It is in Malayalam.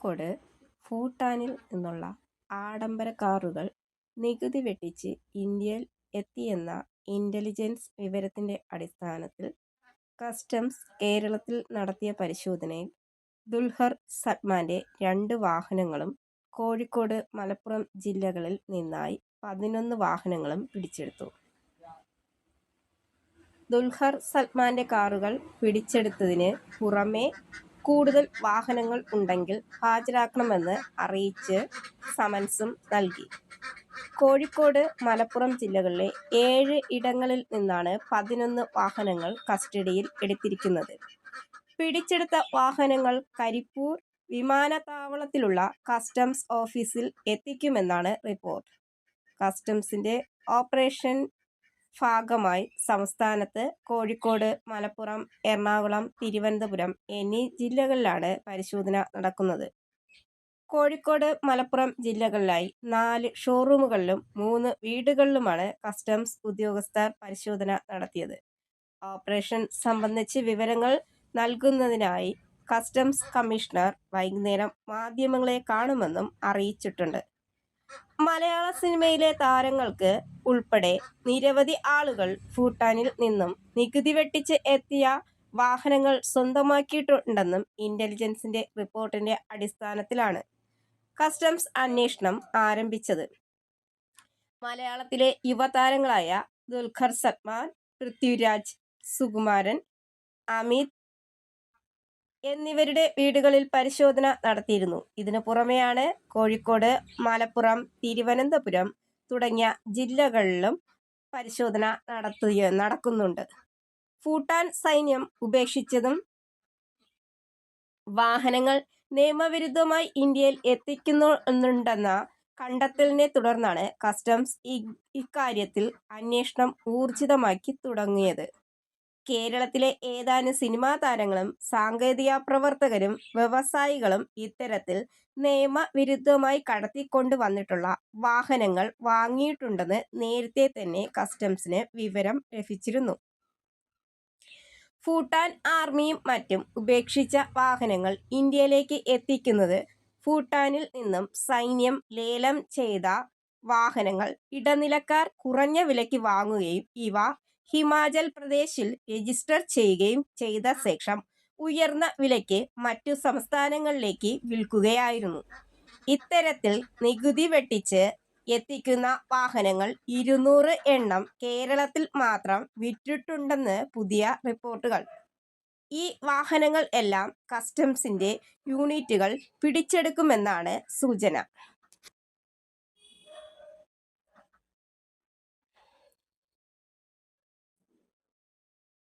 കോഴിക്കോട് ഭൂട്ടാനിൽ നിന്നുള്ള ആഡംബര കാറുകൾ നികുതി വെട്ടിച്ച് ഇന്ത്യയിൽ എത്തിയെന്ന ഇന്റലിജൻസ് വിവരത്തിന്റെ അടിസ്ഥാനത്തിൽ കസ്റ്റംസ് കേരളത്തിൽ നടത്തിയ പരിശോധനയിൽ ദുൽഹർ സൽമാന്റെ രണ്ട് വാഹനങ്ങളും കോഴിക്കോട് മലപ്പുറം ജില്ലകളിൽ നിന്നായി പതിനൊന്ന് വാഹനങ്ങളും പിടിച്ചെടുത്തു. ദുൽഹർ സൽമാന്റെ കാറുകൾ പിടിച്ചെടുത്തതിന് പുറമെ കൂടുതൽ വാഹനങ്ങൾ ഉണ്ടെങ്കിൽ ഹാജരാക്കണമെന്ന് അറിയിച്ച് സമൻസും നൽകി. കോഴിക്കോട് മലപ്പുറം ജില്ലകളിലെ ഏഴ് ഇടങ്ങളിൽ നിന്നാണ് പതിനൊന്ന് വാഹനങ്ങൾ കസ്റ്റഡിയിൽ എടുത്തിരിക്കുന്നത്. പിടിച്ചെടുത്ത വാഹനങ്ങൾ കരിപ്പൂർ വിമാനത്താവളത്തിലുള്ള കസ്റ്റംസ് ഓഫീസിൽ എത്തിക്കുമെന്നാണ് റിപ്പോർട്ട്. കസ്റ്റംസിന്റെ ഓപ്പറേഷൻ ഭാഗമായി സംസ്ഥാനത്ത് കോഴിക്കോട്, മലപ്പുറം, എറണാകുളം, തിരുവനന്തപുരം എന്നീ ജില്ലകളിലാണ് പരിശോധന നടക്കുന്നത്. കോഴിക്കോട്, മലപ്പുറം ജില്ലകളിലായി നാല് ഷോറൂമുകളിലും മൂന്ന് വീടുകളിലുമാണ് കസ്റ്റംസ് ഉദ്യോഗസ്ഥർ പരിശോധന നടത്തിയത്. ഓപ്പറേഷൻ സംബന്ധിച്ച് വിവരങ്ങൾ നൽകുന്നതിനായി കസ്റ്റംസ് കമ്മീഷണർ വൈകുന്നേരം മാധ്യമങ്ങളെ കാണുമെന്നും അറിയിച്ചിട്ടുണ്ട്. മലയാള സിനിമയിലെ താരങ്ങൾക്ക് ഉൾപ്പെടെ നിരവധി ആളുകൾ ഭൂട്ടാനിൽ നിന്നും നികുതി വെട്ടിച്ച് എത്തിയ വാഹനങ്ങൾ സ്വന്തമാക്കിയിട്ടുണ്ടെന്നും ഇന്റലിജൻസിന്റെ റിപ്പോർട്ടിന്റെ അടിസ്ഥാനത്തിലാണ് കസ്റ്റംസ് അന്വേഷണം ആരംഭിച്ചത്. മലയാളത്തിലെ യുവതാരങ്ങളായ ദുൽഖർ സൽമാൻ, പൃഥ്വിരാജ്, സുകുമാരൻ, അമിത് എന്നിവരുടെ വീടുകളിൽ പരിശോധന നടത്തിയിരുന്നു. ഇതിനു പുറമെയാണ് കോഴിക്കോട്, മലപ്പുറം, തിരുവനന്തപുരം തുടങ്ങിയ ജില്ലകളിലും പരിശോധന നടത്തുക നടക്കുന്നുണ്ട്. ഭൂട്ടാൻ സൈന്യം ഉപേക്ഷിച്ചതും വാഹനങ്ങൾ നിയമവിരുദ്ധമായി ഇന്ത്യയിൽ എത്തിക്കുന്നുണ്ടെന്ന കണ്ടെത്തലിനെ തുടർന്നാണ് കസ്റ്റംസ് ഇക്കാര്യത്തിൽ അന്വേഷണം ഊർജിതമാക്കി തുടങ്ങിയത്. കേരളത്തിലെ ഏതാനും സിനിമാ താരങ്ങളും സാങ്കേതിക പ്രവർത്തകരും വ്യവസായികളും ഇത്തരത്തിൽ നിയമവിരുദ്ധമായി കടത്തിക്കൊണ്ടുവന്നിട്ടുള്ള വാഹനങ്ങൾ വാങ്ങിയിട്ടുണ്ടെന്ന് നേരത്തെ തന്നെ കസ്റ്റംസിന് വിവരം ലഭിച്ചിരുന്നു. ഭൂട്ടാൻ ആർമിയും മറ്റും ഉപേക്ഷിച്ച വാഹനങ്ങൾ ഇന്ത്യയിലേക്ക് എത്തിക്കുന്നത് ഭൂട്ടാനിൽ നിന്നും സൈന്യം ലേലം ചെയ്ത വാഹനങ്ങൾ ഇടനിലക്കാർ കുറഞ്ഞ വിലയ്ക്ക് വാങ്ങുകയും ഇവ ഹിമാചൽ പ്രദേശിൽ രജിസ്റ്റർ ചെയ്യുകയും ചെയ്ത ശേഷം ഉയർന്ന വിലയ്ക്ക് മറ്റു സംസ്ഥാനങ്ങളിലേക്ക് വിൽക്കുകയായിരുന്നു. ഇത്തരത്തിൽ നികുതി വെട്ടിച്ച് എത്തിക്കുന്ന വാഹനങ്ങൾ ഇരുന്നൂറ് എണ്ണം കേരളത്തിൽ മാത്രം വിറ്റിട്ടുണ്ടെന്ന് പുതിയ റിപ്പോർട്ടുകൾ. ഈ വാഹനങ്ങൾ എല്ലാം കസ്റ്റംസിന്റെ യൂണിറ്റുകൾ പിടിച്ചെടുക്കുമെന്നാണ് സൂചന.